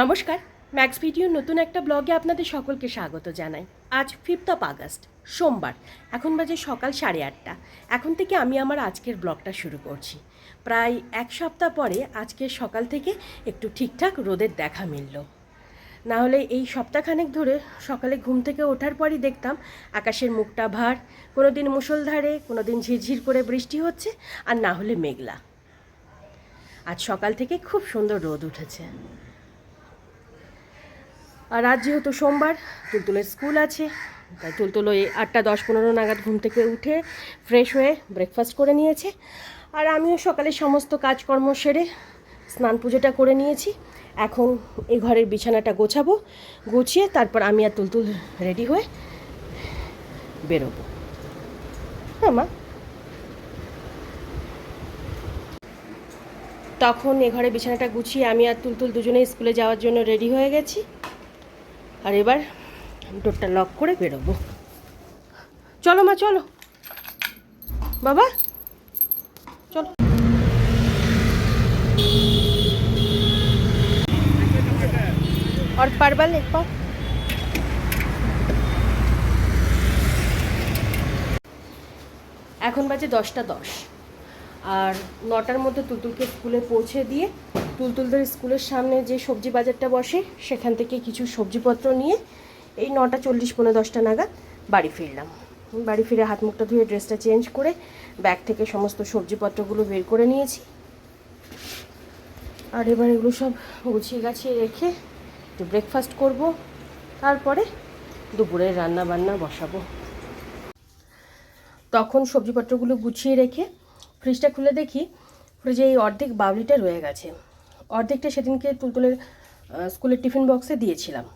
নমস্কার ম্যাক্স ভিডিওর নতুন একটা ব্লগে আপনাদের সকলকে স্বাগত জানাই। আজ ফিফথ অফ আগস্ট সোমবার, এখন বাজে সকাল সাড়ে আটটা। এখন থেকে আমি আমার আজকের ব্লগটা শুরু করছি। প্রায় এক সপ্তাহ পরে আজকের সকাল থেকে একটু ঠিকঠাক রোদের দেখা মিলল। না হলে এই সপ্তাহখানেক ধরে সকালে ঘুম থেকে ওঠার পরই দেখতাম আকাশের মুখটা ভার কোনো দিন মুষলধারে কোনো দিন ঝিরঝির করে বৃষ্টি হচ্ছে, আর না হলে মেঘলা। আজ সকাল থেকে খুব সুন্দর রোদ উঠেছে। আর আজ যেহেতু সোমবার তুলতুলের স্কুল আছে, তাই তুলতুল ওই আটটা দশ পনেরো নাগাদ ঘুম থেকে উঠে ফ্রেশ হয়ে ব্রেকফাস্ট করে নিয়েছে। আর আমিও সকালে সমস্ত কাজকর্ম সেরে স্নান পুজোটা করে নিয়েছি। এখন এই ঘরের বিছানাটা গোছাবো, গুছিয়ে তারপর আমি আর তুলতুল রেডি হয়ে বেরোবো। হ্যাঁ মা? তখন এ ঘরে বিছানাটা গুছিয়ে আমি আর তুলতুল দুজনেই স্কুলে যাওয়ার জন্য রেডি হয়ে গেছি। আর এবার ডোরটা লক করে বেরোবো চলো মা চলো বাবা চলো और परवल एक पाव এখন বাজে দশটা দশ আর নটার মধ্যে তুলতুলকে স্কুলে পৌঁছে দিয়ে তুলতুলদের স্কুলের সামনে যে সবজি বাজারটা বসে, সেখান থেকে কিছু সবজিপত্র নিয়ে এই নটা চল্লিশ পনেরো দশটা নাগাদ বাড়ি ফিরলাম। বাড়ি ফিরে হাত মুখটা ধুয়ে ড্রেসটা চেঞ্জ করে ব্যাগ থেকে সমস্ত সবজিপত্রগুলো বের করে নিয়েছি। আর এবার এগুলো সব গুছিয়ে গাছিয়ে রেখে একটু ব্রেকফাস্ট করব। তারপরে দুপুরের রান্না বান্না বসাবো। তখন সবজিপত্রগুলো গুছিয়ে রেখে ফ্রিজটা খুলে দেখি ফ্রিজে এই অর্ধেক বাবলিটা রয়ে গেছে। অর্ধেকটা সেদিনকে তুলতুলের স্কুলের টিফিন বক্সে দিয়েছিলাম।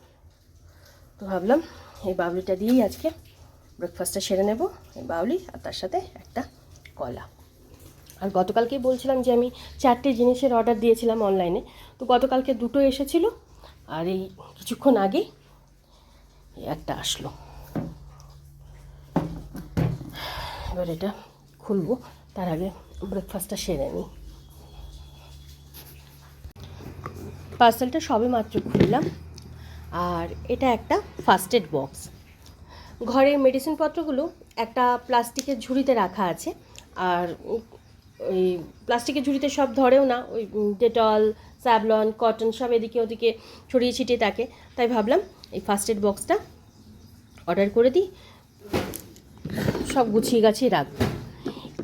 তো ভাবলাম, এই বাউলিটা দিয়েই আজকে ব্রেকফাস্টটা সেরে নেব, এই বাউলি আর তার সাথে একটা কলা। আর গতকালকেই বলছিলাম যে আমি চারটে জিনিসের অর্ডার দিয়েছিলাম অনলাইনে তো গতকালকে দুটো এসেছিল, আর এই কিছুক্ষণ আগেই একটা আসলো। এবার এটা খুলবো, তার আগে ব্রেকফাস্টটা সেরে নিই। পার্সেলটা সবে মাত্র খুললাম। আর এটা একটা ফার্স্ট এড বক্স ঘরের মেডিসিনপত্রগুলো একটা প্লাস্টিকের ঝুড়িতে রাখা আছে। আর ওই প্লাস্টিকের ঝুড়িতে সব ধরেও না, ওই ডেটল, স্যাভলন, কটন সব এদিকে ওদিকে ছড়িয়ে ছিটিয়ে থাকে। তাই ভাবলাম এই ফার্স্ট এড বক্সটা অর্ডার করে দিই। সব গুছিয়ে গাছিয়ে রাখব।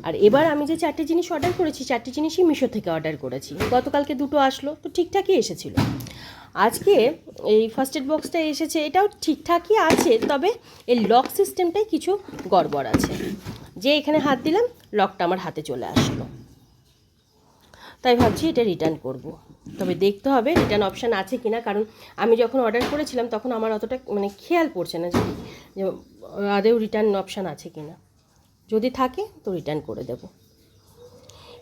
আর এবার আমি যে চারটে জিনিস অর্ডার করেছি, চারটে জিনিসই মিশো থেকে অর্ডার করেছি। গতকালকে দুটো আসলো, তো ঠিকঠাকই এসেছিল। আজকে এই ফার্স্ট এড বক্সটা এসেছে, এটাও ঠিকঠাকই আছে, তবে এই লক সিস্টেমটাই কিছু গড়বড় আছে। যে এখানে হাত দিলাম লকটা আমার হাতে চলে আসলো। তাই ভাবছি এটা রিটার্ন করব। তবে দেখতে হবে রিটার্ন অপশান আছে কি না কারণ আমি যখন অর্ডার করেছিলাম, তখন আমার অতটা মানে খেয়াল পড়ছে না যে আদেও রিটার্ন অপশান আছে কি না যদি থাকে, তো রিটার্ন করে দেব।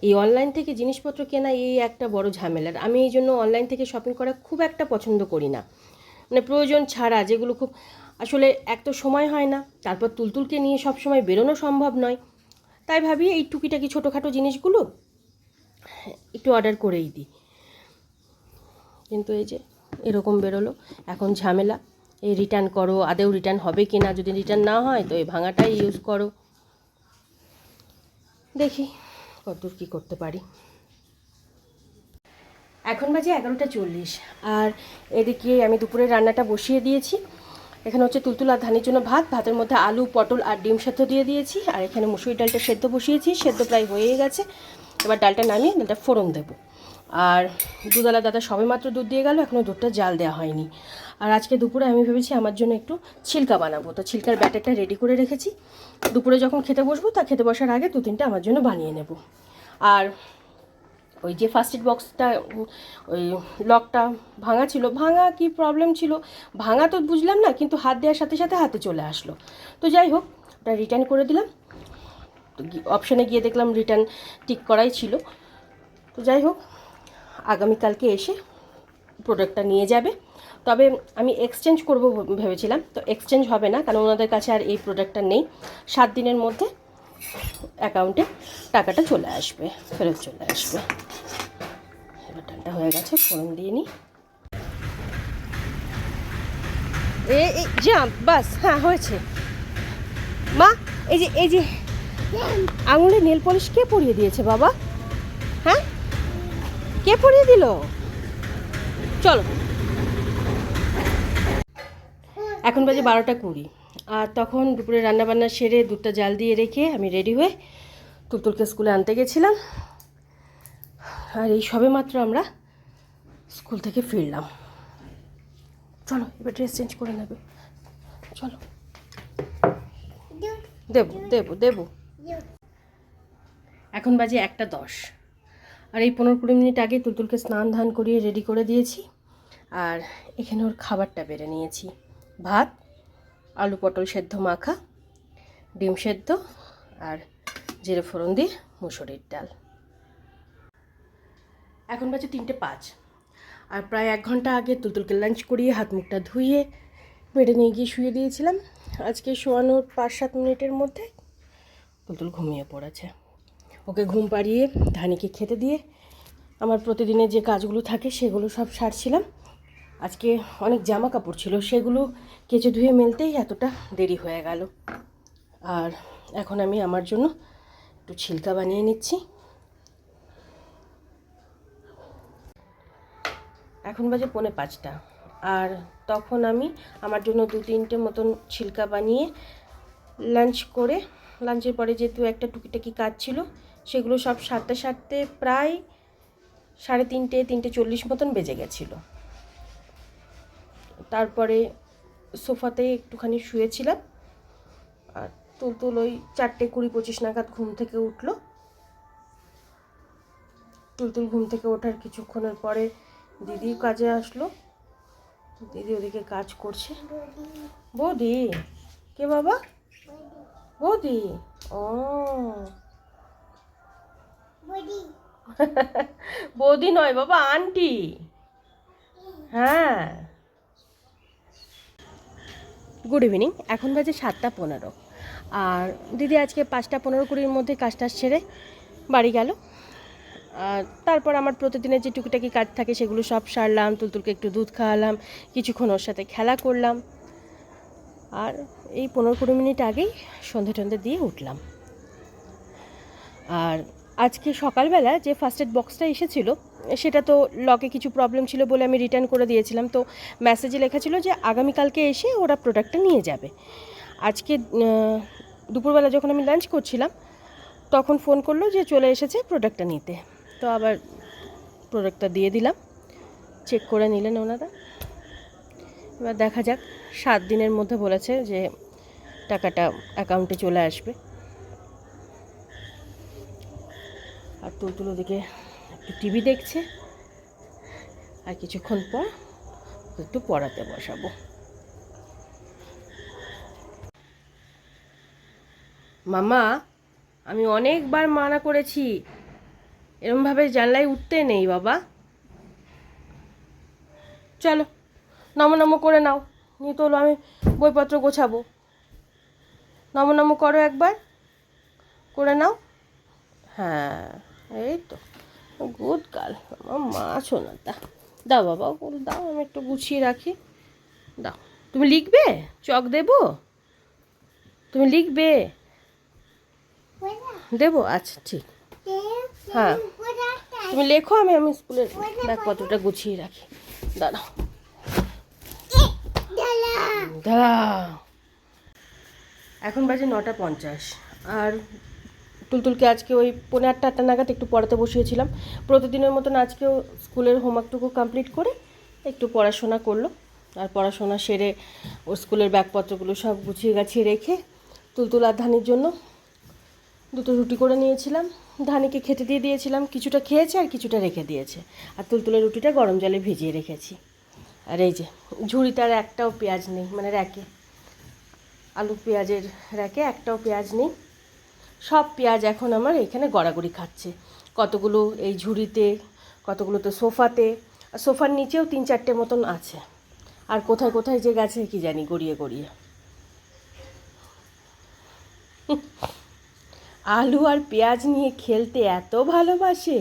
এই অনলাইন থেকে জিনিসপত্র কেনা এই একটা বড় ঝামেলার আমি এই জন্য অনলাইন থেকে শপিং করা খুব একটা পছন্দ করি না। মানে প্রয়োজন ছাড়া যেগুলো খুব, আসলে এক তো সময় হয় না, তারপর তুলতুলকে নিয়ে সব সময় বেরোনো সম্ভব নয়। তাই ভাবি এই টুকিটাকি ছোটোখাটো জিনিসগুলো একটু অর্ডার করেই দিই। কিন্তু এই যে এরকম বেরোলো, এখন ঝামেলা। এই রিটার্ন করো, আদেও রিটার্ন হবে কি না যদি রিটার্ন না হয়, তো এই ভাঙাটাই ইউজ করো। দেখি। কতদূর কী করতে পারি? এখন বাজে এগারোটা চল্লিশ, আর এদিকে আমি দুপুরে রান্নাটা বসিয়ে দিয়েছি। এখানে হচ্ছে তুলতুল আর ধানের জন্য ভাত, ভাতের মধ্যে আলু, পটল আর ডিম সেদ্ধ দিয়ে দিয়েছি। আর এখানে মুসুরি ডালটা সেদ্ধ বসিয়েছি, সেদ্ধ প্রায় হয়ে গেছে। এবার ডালটা নামিয়ে ডালটা ফোড়ন দেবো। আর দুধওয়ালা দাদা সবে মাত্র দুধ দিয়ে গেল এখনও দুধটা জাল দেওয়া হয়নি। আর আজকে দুপুরে আমি ভেবেছি আমার জন্য একটু ছিলকা বানাবো। তো ছিলকার ব্যাটারটা রেডি করে রেখেছি। দুপুরে যখন খেতে বসবো, তা খেতে বসার আগে দু তিনটা আমার জন্য বানিয়ে নেব। আর ওই যে ফার্স্ট এড বক্সটা ওই লকটা ভাঙা ছিল, ভাঙা কি প্রবলেম ছিল? ভাঙা তো বুঝলাম না, কিন্তু হাত দেওয়ার সাথে সাথে হাতে চলে আসলো। তো যাই হোক, ওটা রিটার্ন করে দিলাম। তো অপশানে গিয়ে দেখলাম রিটার্ন টিক করাই ছিল। তো যাই হোক আগামীকালকে এসে প্রোডাক্টটা নিয়ে যাবে। তবে আমি এক্সচেঞ্জ করব ভেবেছিলাম। তো এক্সচেঞ্জ হবে না, কারণ ওনাদের কাছে আর এই প্রোডাক্টটা নেই। সাত দিনের মধ্যে অ্যাকাউন্টে টাকাটা চলে আসবে, ফেরত চলে আসবে। হয়ে গেছে ফোড়ন দিয়ে নিই এ বাস হ্যাঁ হয়েছে। মা, এই যে এই যে আঙুলে নেল পলিশ কে পরিয়ে দিয়েছে বাবা? কে পড়িয়ে দিল? চলো। এখন বাজে বারোটা কুড়ি। আর তখন দুপুরে রান্নাবান্না সেরে দুধটা জাল দিয়ে রেখে আমি রেডি হয়ে তুলতুলকে স্কুলে আনতে গেছিলাম। আর এই সবে মাত্র আমরা স্কুল থেকে ফিরলাম। চলো, এবার ড্রেস চেঞ্জ করে নেবে। চলো। দেবো দেবো দেবো। এখন বাজে একটা দশ। আর এই পনেরো কুড়ি মিনিট আগে তুলতুলকে স্নান ধান করিয়ে রেডি করে দিয়েছি। আর এখানে ওর খাবারটা বেড়ে নিয়েছি। ভাত, আলু পটল সেদ্ধ মাখা, ডিম সেদ্ধ আর জিরে ফোড়ন দিয়ে মুসুরির ডাল। এখন বাজে তিনটে পাঁচ। আর প্রায় এক ঘণ্টা আগে তুলতুলকে লাঞ্চ করিয়ে হাত মুখটা ধুয়ে বেডে নিয়ে গিয়ে শুয়ে দিয়েছিলাম। আজকে শোয়ানোর পাঁচ সাত মিনিটের মধ্যে তুলতুল ঘুমিয়ে পড়েছে। ওকে ঘুম পাড়িয়ে, ধানিকে খেতে দিয়ে আমার প্রতিদিনের যে কাজগুলো থাকে সেগুলো সব সারছিলাম। আজকে অনেক জামা কাপড় ছিল, সেগুলো কেচে ধুয়ে মেলতেই এতটা দেরি হয়ে গেল। আর এখন আমি আমার জন্য একটু ছিলকা বানিয়ে নিচ্ছি। এখন বাজে পৌনে পাঁচটা। আর তখন আমি আমার জন্য দু তিনটে মতন ছিলকা বানিয়ে লাঞ্চ করে লাঞ্চের পরে যেহেতু একটা টুকিটাকি কাজ ছিল সেগুলো সব সারতে সারতে প্রায় সাড়ে তিনটে তিনটে চল্লিশ মতন বেজে গেছিল। তারপরে সোফাতে একটুখানি শুয়েছিলাম। আর তুলতুল ওই চারটে কুড়ি পঁচিশ নাগাদ ঘুম থেকে উঠল। তুলতুল ঘুম থেকে ওঠার কিছুক্ষণের পরে দিদি কাজে আসলো। দিদি ওদিকে কাজ করছে। বৌদি, কে বাবা? বৌদি, ও বৌদি। নয়, বাবা, আন্টি। হ্যাঁ। গুড ইভিনিং এখন বাজে সাতটা পনেরো। আর দিদি আজকে পাঁচটা পনেরো কুড়ির মধ্যে কাজটা সেরে বাড়ি গেল। আর তারপর আমার প্রতিদিনের যে টুকিটাকি কাজ থাকে সেগুলো সব সারলাম, তুলতুলকে একটু দুধ খাওয়ালাম, কিছুক্ষণ ওর সাথে খেলা করলাম। আর এই পনেরো কুড়ি মিনিট আগেই সন্ধে টন্ধে দিয়ে উঠলাম। আর আজকে সকালবেলা যে ফার্স্ট এড বক্সটা এসেছিল, সেটা তো লকে কিছু প্রবলেম ছিল বলে আমি রিটার্ন করে দিয়েছিলাম। তো মেসেজে লেখা ছিল যে, আগামীকালকে এসে ওরা প্রোডাক্টটা নিয়ে যাবে। আজকে দুপুরবেলা যখন আমি লাঞ্চ করছিলাম, তখন ফোন করল যে, চলে এসেছে প্রোডাক্টটা নিতে। তো আবার প্রোডাক্টটা দিয়ে দিলাম। চেক করে নিলেন ওনারা। এবার দেখা যাক, সাত দিনের মধ্যে বলেছে যে, টাকাটা অ্যাকাউন্টে চলে আসবে। আর তুলতুল ওদিকে একটু টিভি দেখছে। আর কিছুক্ষণ পর একটু পড়াতে বসাবো। মামা, আমি অনেকবার মানা করেছি। এরমভাবে জানলায় উঠতে নেই বাবা। চলো নম নম করে নাও। নিয়ে তোলো, আমি বইপত্র গোছাবো। নম নম করো একবার। করে নাও। হ্যাঁ। এই তো, গুড গার্ল আমার মা দা দাও বাবা ওগুলো দাও, আমি একটু গুছিয়ে রাখি। দাও, তুমি লিখবে? চক দেবো? তুমি লিখবে? দেবো? আচ্ছা ঠিক। হ্যাঁ। তুমি লেখো, আমি আমি স্কুলের ব্যাগপত্রটা গুছিয়ে রাখি। দাঁড়াও। দাঁড়াও। এখন বাজে নটা পঞ্চাশ, আর তুলতুলকে আজকে ওই পনেরো আটটা আটটা নাগাদ একটু পড়াতে বসিয়েছিলাম। প্রতিদিনের মতন আজকেও স্কুলের হোমওয়ার্কটুকু কমপ্লিট করে একটু পড়াশোনা করল। আর পড়াশোনা সেরে ওর স্কুলের ব্যাগপত্রগুলো সব গুছিয়ে গাছিয়ে রেখে তুলতুল আর ধানির জন্য দুটো রুটি করে নিয়েছিলাম। ধানিকে খেতে দিয়ে দিয়েছিলাম, কিছুটা খেয়েছে আর কিছুটা রেখে দিয়েছে। আর তুলতুলের রুটিটা গরম জলে ভিজিয়ে রেখেছি। আর এই যে ঝুড়িতে আর একটাও পেঁয়াজ নেই মানে র্যাকে। আলু পেঁয়াজের র্যাকে একটাও পেঁয়াজ নেই। সব পেঁয়াজ এখন আমার এখানে গড়াগড়ি খাচ্ছে। কতগুলো এই ঝুড়িতে, কতগুলো তো সোফাতে। সোফার নিচেও তিন চারটে মতন আছে। আর কোথায় কোথায় যে গেছে কি জানি গড়িয়ে গড়িয়ে। আলু আর পেঁয়াজ নিয়ে খেলতে এত ভালোবাসে।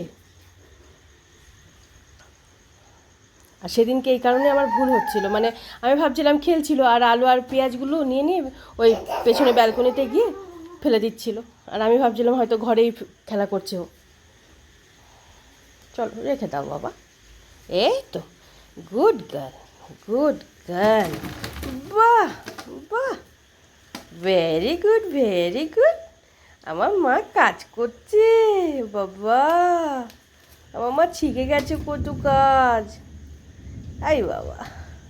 আর সেদিনকে এই কারণে আমার ভুল হচ্ছিল। মানে আমি ভাবছিলাম খেলছিল, আর আলু আর পেঁয়াজগুলো নিয়ে নিয়ে ওই পেছনে ব্যালকনিতে গিয়ে ফেলে দিচ্ছিল। আর আমি ভাবছিলাম হয়তো ঘরেই খেলা করছে ও। চলো, রেখে দাও বাবা। এই তো গুড গার্ল গুড গার্ল বাহ বাহ। ভেরি গুড ভেরি গুড আমার মা কাজ করছে, বাবা। আমার মা শিখে গেছে কত কাজ। আই বাবা,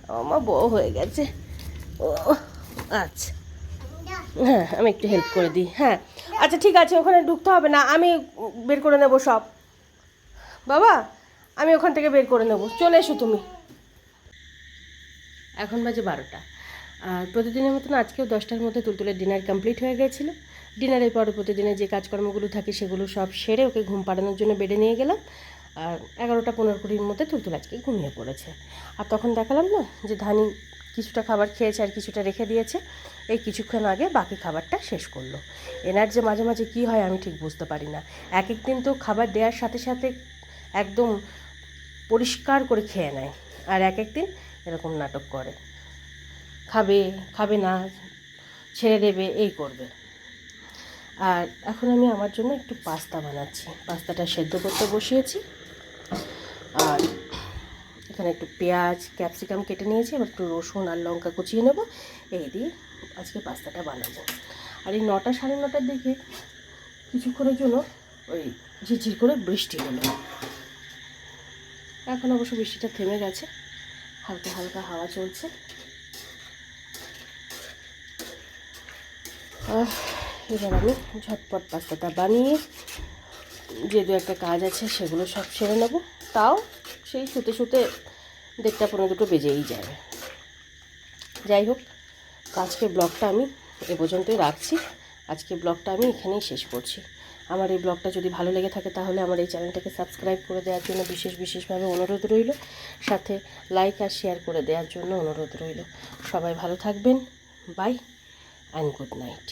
আমার মা বড় হয়ে গেছে। ও আচ্ছা। হ্যাঁ আমি একটু হেল্প করে দিই। হ্যাঁ আচ্ছা ঠিক আছে, ওখানে ঢুকতে হবে না, আমি বের করে নেব সব। বাবা, আমি ওখান থেকে বের করে নেব। চলে এসো তুমি। এখন বাজে বারোটা। আর প্রতিদিনের মতন আজকেও দশটার মধ্যে তুলতুলের ডিনার কমপ্লিট হয়ে গেছিল। ডিনারের পরে প্রতিদিনের যে কাজকর্মগুলো থাকে সেগুলো সব সেরে ওকে ঘুম পাড়ানোর জন্য বেডে নিয়ে গেলাম। আর এগারোটা পনেরো কুড়ির মধ্যে তুলতুল আজকে ঘুমিয়ে পড়েছে। আর তখন দেখালাম না যে ধানি কিছুটা খাবার খেয়েছে আর কিছুটা রেখে দিয়েছে। এই কিছুক্ষণ আগে বাকি খাবারটা শেষ করল। এনার যে মাঝে মাঝে কী হয় আমি ঠিক বুঝতে পারি না। এক এক দিন তো খাবার দেওয়ার সাথে সাথে একদম পরিষ্কার করে খেয়ে নেয় আর এক এক দিন এরকম নাটক করে। খাবে খাবে না, ছেড়ে দেবে, এই করবে। আর এখন আমি আমার জন্য একটু পাস্তা বানাচ্ছি। পাস্তাটা সেদ্ধ করতে বসিয়েছি। আর এখানে একটু পেঁয়াজ, ক্যাপসিকাম কেটে নিয়েছি, এবার একটু রসুন আর লঙ্কা কুচিয়ে নেব। এই দিয়ে আজকে পাস্তাটা বানাবো। আর এই নটা সাড়ে নটার দিকে কিছুক্ষণের জন্য ওই ঝিরঝির করে বৃষ্টি হলো। এখন অবশ্য বৃষ্টিটা থেমে গেছে, হালকা হালকা হাওয়া চলছে। এবার আমি ঝটপট পাস্তাটা বানিয়ে যে দু একটা কাজ আছে সেগুলো সব সেরে নেব। তাও সেই শুতে শুতে দেড়টা পনেরো দুটো বেজেই যাবে যাই হোক আজকের ব্লগটা আমি এ পর্যন্তই রাখছি। আজকে ব্লগটা আমি এখানেই শেষ করছি। আমার এই ব্লগটা যদি ভালো লেগে থাকে তাহলে আমার এই চ্যানেলটাকে সাবস্ক্রাইব করে দেওয়ার জন্য বিশেষ বিশেষভাবে অনুরোধ রইল। সাথে লাইক আর শেয়ার করে দেওয়ার জন্য অনুরোধ রইল। সবাই ভালো থাকবেন। By and good night